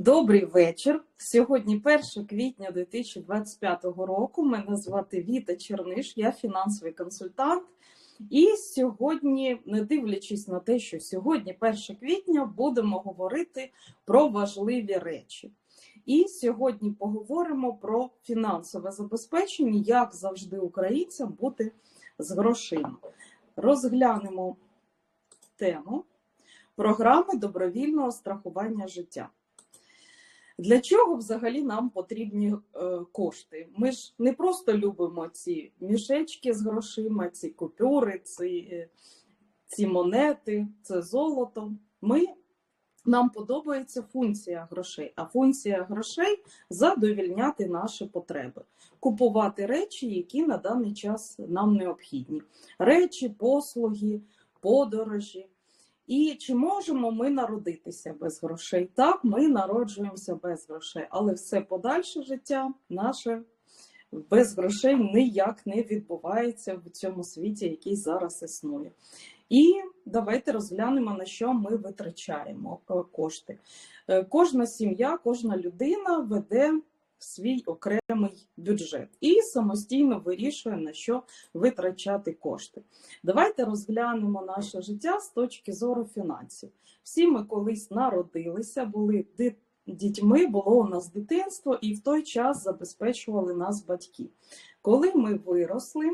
Добрий вечір. Сьогодні 1 квітня 2025 року. Мене звати Віта Черниш, я фінансовий консультант. І сьогодні, не дивлячись на те, що сьогодні, 1 квітня, будемо говорити про важливі речі. І сьогодні поговоримо про фінансове забезпечення, як завжди українцям бути з грошима. Розглянемо тему програми добровільного страхування життя. Для чого взагалі нам потрібні е, кошти? Ми ж не просто любимо ці мішечки з грошима, ці купюри, ці, е, ці монети, це золото. Ми, Нам подобається функція грошей, а функція грошей задовільняти наші потреби, купувати речі, які на даний час нам необхідні: речі, послуги, подорожі. І чи можемо ми народитися без грошей? Так, ми народжуємося без грошей, але все подальше життя наше без грошей ніяк не відбувається в цьому світі, який зараз існує. І давайте розглянемо, на що ми витрачаємо е, кошти. Е, кожна сім'я, кожна людина веде свій окремий бюджет і самостійно вирішує, на що витрачати кошти. Давайте розглянемо наше життя з точки зору фінансів. Всі ми колись народилися, були дітьми, було у нас дитинство, і в той час забезпечували нас батьки. Коли ми виросли,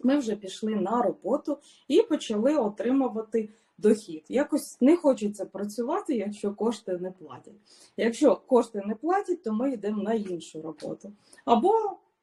ми вже пішли на роботу і почали отримувати дохід. Якось не хочеться працювати, якщо кошти не платять. Якщо кошти не платять, то ми йдемо на іншу роботу. Або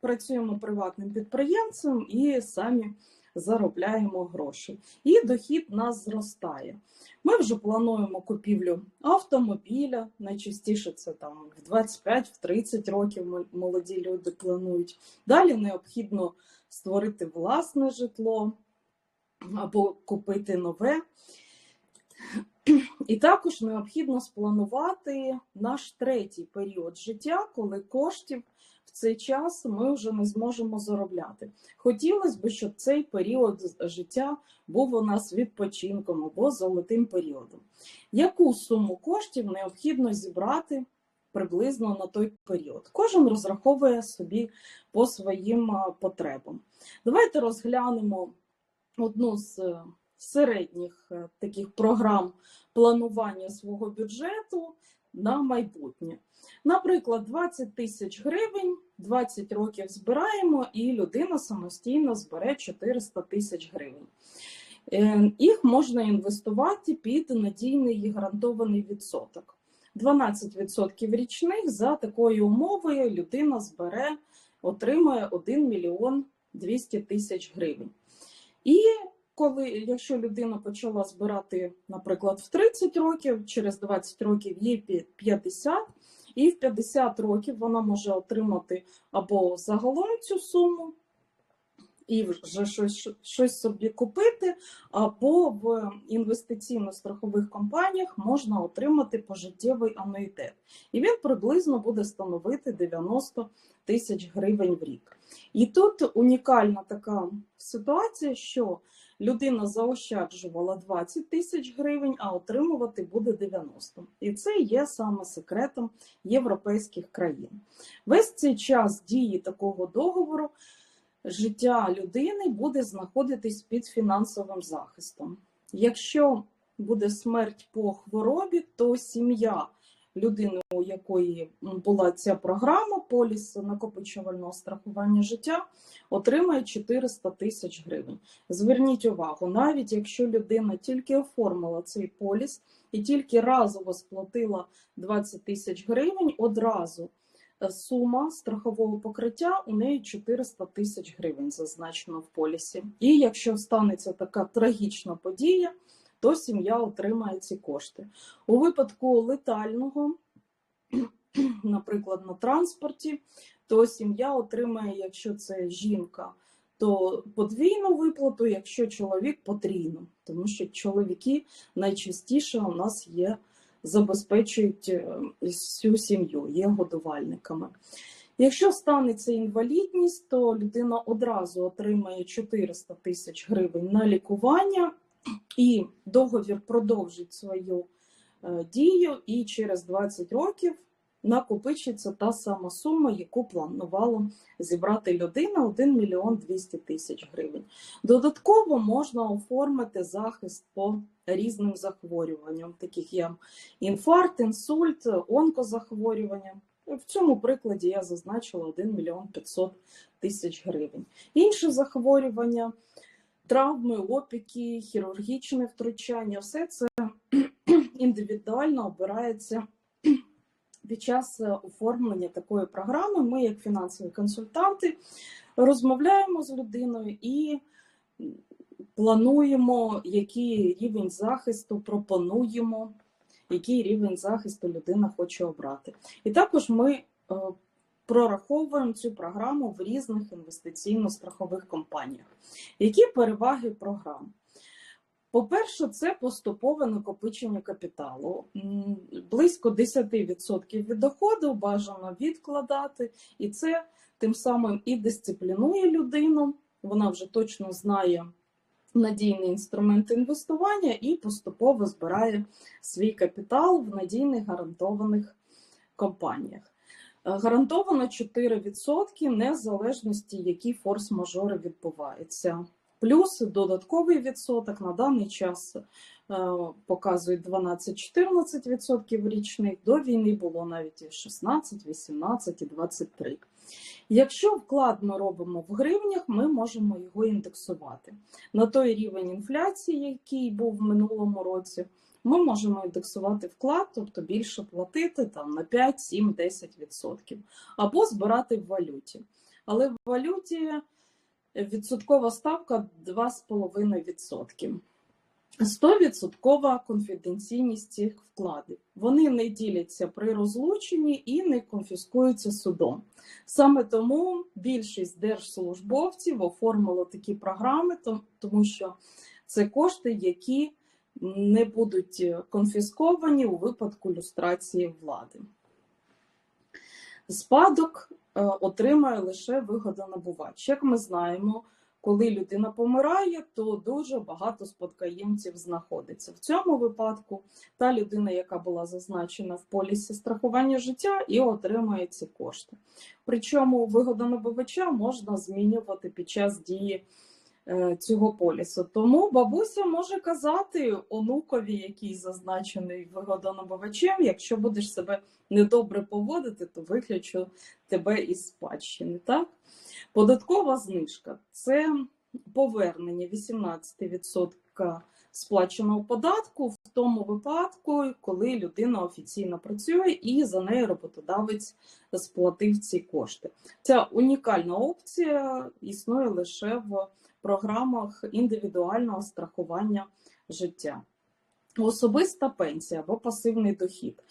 працюємо приватним підприємцем і самі заробляємо гроші. І дохід нас зростає. Ми вже плануємо купівлю автомобіля. Найчастіше це там в 25-30 років молоді люди планують. Далі необхідно створити власне житло або купити нове. І також необхідно спланувати наш третій період життя, коли коштів в цей час ми вже не зможемо заробляти. Хотілося б, щоб цей період життя був у нас відпочинком або золотим періодом. Яку суму коштів необхідно зібрати приблизно на той період? Кожен розраховує собі по своїм потребам. Давайте розглянемо одну з е, середніх е, таких програм планування свого бюджету на майбутнє. Наприклад, 20 тисяч гривень, 20 років збираємо, і людина самостійно збере 400 тисяч гривень. Е, їх можна інвестувати під надійний і гарантований відсоток. 12% річних за такою умовою людина збере, отримає 1 мільйон 200 тисяч гривень. І коли, якщо людина почала збирати, наприклад, в 30 років, через 20 років їй 50, і в 50 років вона може отримати або загалом цю суму, і вже щось щось собі купити, або в інвестиційно-страхових компаніях можна отримати пожиттєвий ануїтет. І він приблизно буде становити 90 тисяч гривень в рік. І тут унікальна така ситуація, що людина заощаджувала 20 тисяч гривень, а отримувати буде 90. І це є саме секретом європейських країн. Весь цей час дії такого договору життя людини буде знаходитись під фінансовим захистом. Якщо буде смерть по хворобі, то сім'я людини, у якої була ця програма поліс накопичувального страхування життя, отримає 400 тисяч гривень. Зверніть увагу, навіть якщо людина тільки оформила цей поліс і тільки разово сплатила 20 тисяч гривень, одразу е, сума страхового покриття у неї 400 тисяч гривень, зазначено в полісі. І якщо станеться така трагічна подія, то сім'я отримає ці кошти. У випадку летального, наприклад, на транспорті, то сім'я отримає, якщо це жінка, то подвійну виплату, якщо чоловік потрійну, тому що чоловіки найчастіше у нас є, забезпечують е, всю сім'ю, є годувальниками. Якщо станеться інвалідність, то людина одразу отримає 400 тисяч гривень на лікування і договір продовжить свою е, дію, і через 20 років накопичиться та сама сума, яку планувало зібрати людина 1 мільйон 200 тисяч гривень. Додатково можна оформити захист по різним захворюванням, таких як інфаркт, інсульт, онкозахворювання. В цьому прикладі я зазначила 1 мільйон 500 тисяч гривень. Інші захворювання, травми, опіки, хірургічне втручання все це індивідуально обирається під час оформлення такої програми. Ми, як фінансові консультанти, розмовляємо з людиною і плануємо, який рівень захисту пропонуємо, який рівень захисту людина хоче обрати. І також ми е, прораховуємо цю програму в різних інвестиційно-страхових компаніях. Які переваги програм? По-перше, це поступове накопичення капіталу. Близько 10% від доходу бажано відкладати, і це тим самим і дисциплінує людину. Вона вже точно знає надійний інструмент інвестування і поступово збирає свій капітал в надійних гарантованих компаніях. Гарантовано 4% незалежності, які форс-мажори відбуваються. Плюс додатковий відсоток на даний час е, показує 12-14% річних. До війни було навіть 16, 18 і 23. Якщо вклад ми робимо в гривнях, ми можемо його індексувати. На той рівень інфляції, який був в минулому році, ми можемо індексувати вклад, тобто більше платити там, на 5, 7, 10%, або збирати в валюті. Але в валюті відсоткова ставка 2,5%. 100% конфіденційність цих вкладів. Вони не діляться при розлученні і не конфіскуються судом. Саме тому більшість держслужбовців оформило такі програми, тому що це кошти, які не будуть конфісковані у випадку люстрації влади. Спадок е, отримає лише вигодонабувач. Як ми знаємо, коли людина помирає, то дуже багато спадкоємців знаходиться. В цьому випадку та людина, яка була зазначена в полісі страхування життя, і отримує ці кошти. Причому вигодонабувача можна змінювати під час дії е, цього полісу. Тому бабуся може казати онукові, який зазначений вигодонабувачем, якщо будеш себе недобре поводити, то виключу тебе із спадщини. Так? Податкова знижка це повернення 18% сплаченого податку в тому випадку, коли людина офіційно працює і за неї роботодавець сплатив ці кошти. Ця унікальна опція існує лише в програмах індивідуального страхування життя. Особиста пенсія або пасивний дохід.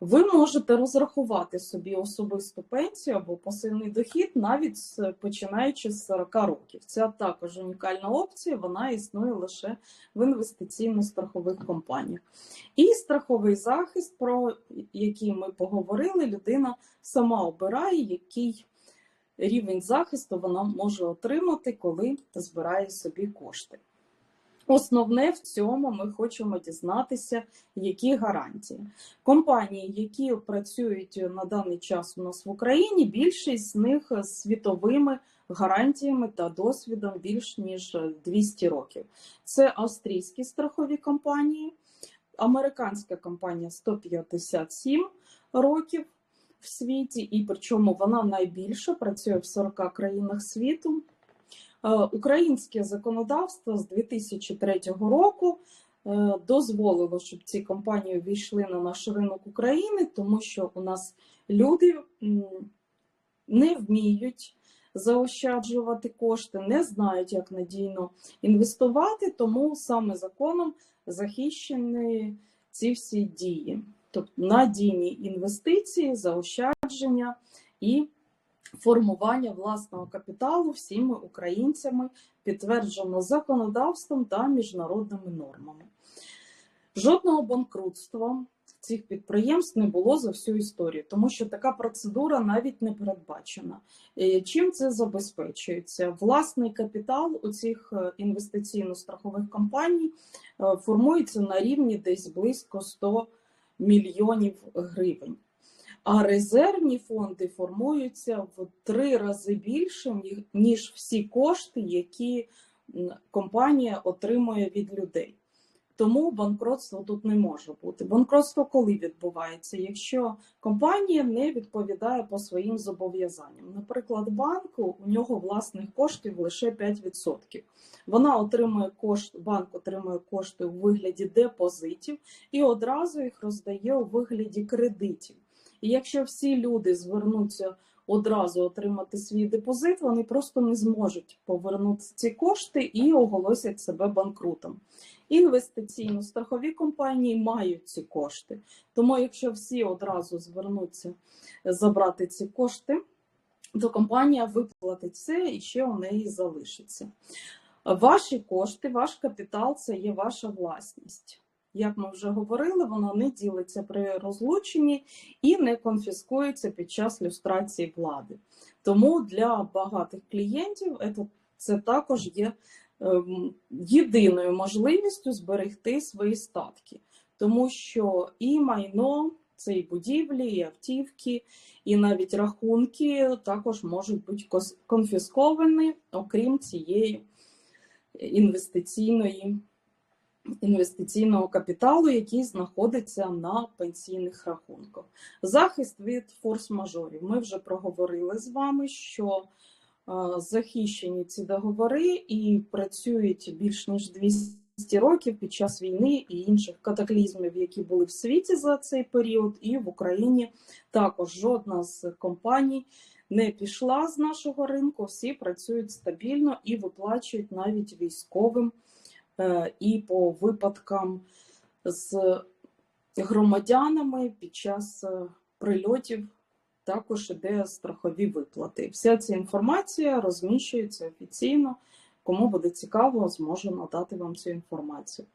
Ви можете розрахувати собі особисту пенсію або пасивний дохід навіть починаючи з 40 років. Це також унікальна опція, вона існує лише в інвестиційно-страхових компаніях. І страховий захист, про який ми поговорили, людина сама обирає, який рівень захисту вона може отримати, коли збирає собі кошти. Основне в цьому ми хочемо дізнатися, які гарантії. Компанії, які працюють на даний час у нас в Україні, більшість з них світовими гарантіями та досвідом більш ніж 200 років. Це австрійські страхові компанії, американська компанія 157 років в світі, і причому вона найбільше працює в 40 країнах світу. Е, Українське законодавство з 2003 року е, дозволило, щоб ці компанії війшли на наш ринок України, тому що у нас люди не вміють заощаджувати кошти, не знають, як надійно інвестувати, тому саме законом захищені ці всі дії, тобто надійні інвестиції, заощадження і формування власного капіталу всіми українцями підтверджено законодавством та міжнародними нормами. Жодного банкрутства цих підприємств не було за всю історію, тому що така процедура навіть не передбачена. Е, Чим це забезпечується? Власний капітал у цих е, інвестиційно-страхових компаній е, формується на рівні десь близько 100 мільйонів гривень. А резервні фонди формуються в три рази більше, ніж всі кошти, які компанія отримує від людей. Тому банкротство тут не може бути. Банкротство коли відбувається? Якщо компанія не відповідає по своїм зобов'язанням. Наприклад, банку у нього власних коштів лише 5%. Вона отримує кошт, банк отримує кошти у вигляді депозитів і одразу їх роздає у вигляді кредитів. І якщо всі люди звернуться одразу отримати свій депозит, вони просто не зможуть повернути ці кошти і оголосять себе банкрутом. Інвестиційно-страхові компанії мають ці кошти. Тому, якщо всі одразу звернуться забрати ці кошти, то компанія виплатить все і ще у неї залишиться. Ваші кошти, ваш капітал це є ваша власність. Як ми вже говорили, вона не ділиться при розлученні і не конфіскується під час люстрації влади. Тому для багатих клієнтів це, це також є ем, єдиною можливістю зберегти свої статки, тому що і майно, це і будівлі, і автівки, і навіть рахунки також можуть бути конфісковані, окрім цієї інвестиційної інвестиційного капіталу, який знаходиться на пенсійних рахунках. Захист від форс-мажорів. Ми вже проговорили з вами, що е, захищені ці договори і працюють більш ніж 200 років під час війни і інших катаклізмів, які були в світі за цей період, і в Україні також жодна з компаній не пішла з нашого ринку. Всі працюють стабільно і виплачують навіть військовим і по випадкам з громадянами під час е, прильотів також іде страхові виплати. Вся ця інформація розміщується офіційно. Кому буде цікаво, зможу надати вам цю інформацію.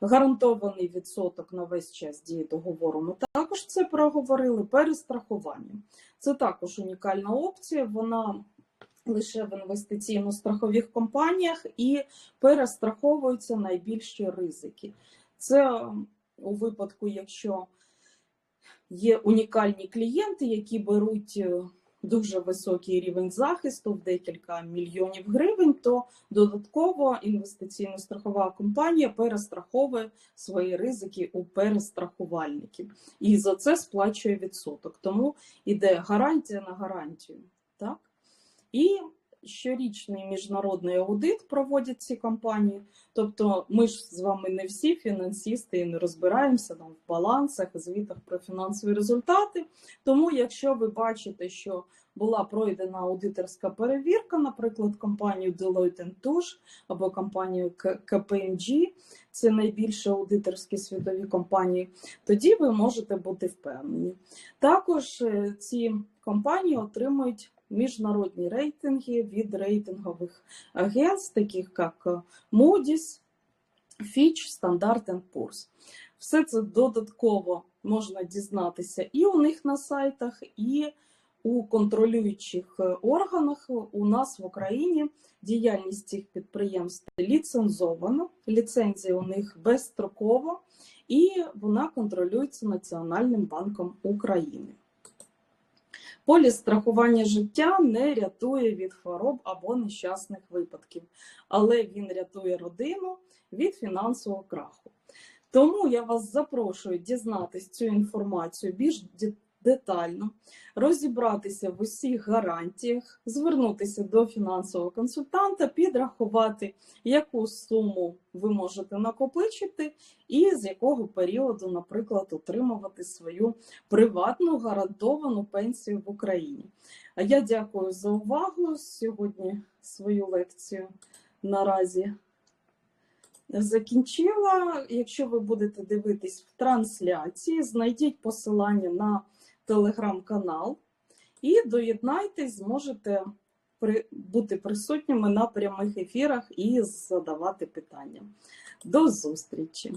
Гарантований відсоток на весь час дії договору. Ми також це проговорили. Перестрахування. Це також унікальна опція. Вона лише в інвестиційно-страхових компаніях і перестраховуються найбільші ризики. Це у випадку, якщо є унікальні клієнти, які беруть е, дуже високий рівень захисту в декілька мільйонів гривень, то додатково інвестиційно-страхова компанія перестраховує свої ризики у перестрахувальників і за це сплачує відсоток. Тому іде гарантія на гарантію. Так? І щорічний міжнародний аудит проводять ці компанії. Тобто, ми ж з вами не всі фінансисти і не розбираємося там в балансах, звітах про фінансові результати. Тому, якщо ви бачите, що була пройдена аудиторська перевірка, наприклад, компанію Deloitte Touche або компанію KPMG, це найбільші аудиторські світові компанії, тоді ви можете бути впевнені. Також е, ці компанії отримують міжнародні рейтинги від рейтингових агентств, таких як е, Moody's, Fitch, Standard Poor's. Все це додатково можна дізнатися і у них на сайтах, і у контролюючих е, органах у нас в Україні діяльність цих підприємств ліцензована, ліцензія у них безстрокова, і вона контролюється Національним банком України. Поліс страхування життя не рятує від хвороб або нещасних випадків, але він рятує родину від фінансового краху. Тому я вас запрошую дізнатись цю інформацію більш детально, розібратися в усіх гарантіях, звернутися до фінансового консультанта, підрахувати, яку суму ви можете накопичити, і з якого періоду, наприклад, отримувати свою приватну гарантовану пенсію в Україні. А я дякую за увагу. Сьогодні свою лекцію наразі закінчила. Якщо ви будете дивитись в трансляції, знайдіть посилання на телеграм-канал і доєднайтесь, зможете бути присутніми на прямих ефірах і задавати питання. До зустрічі!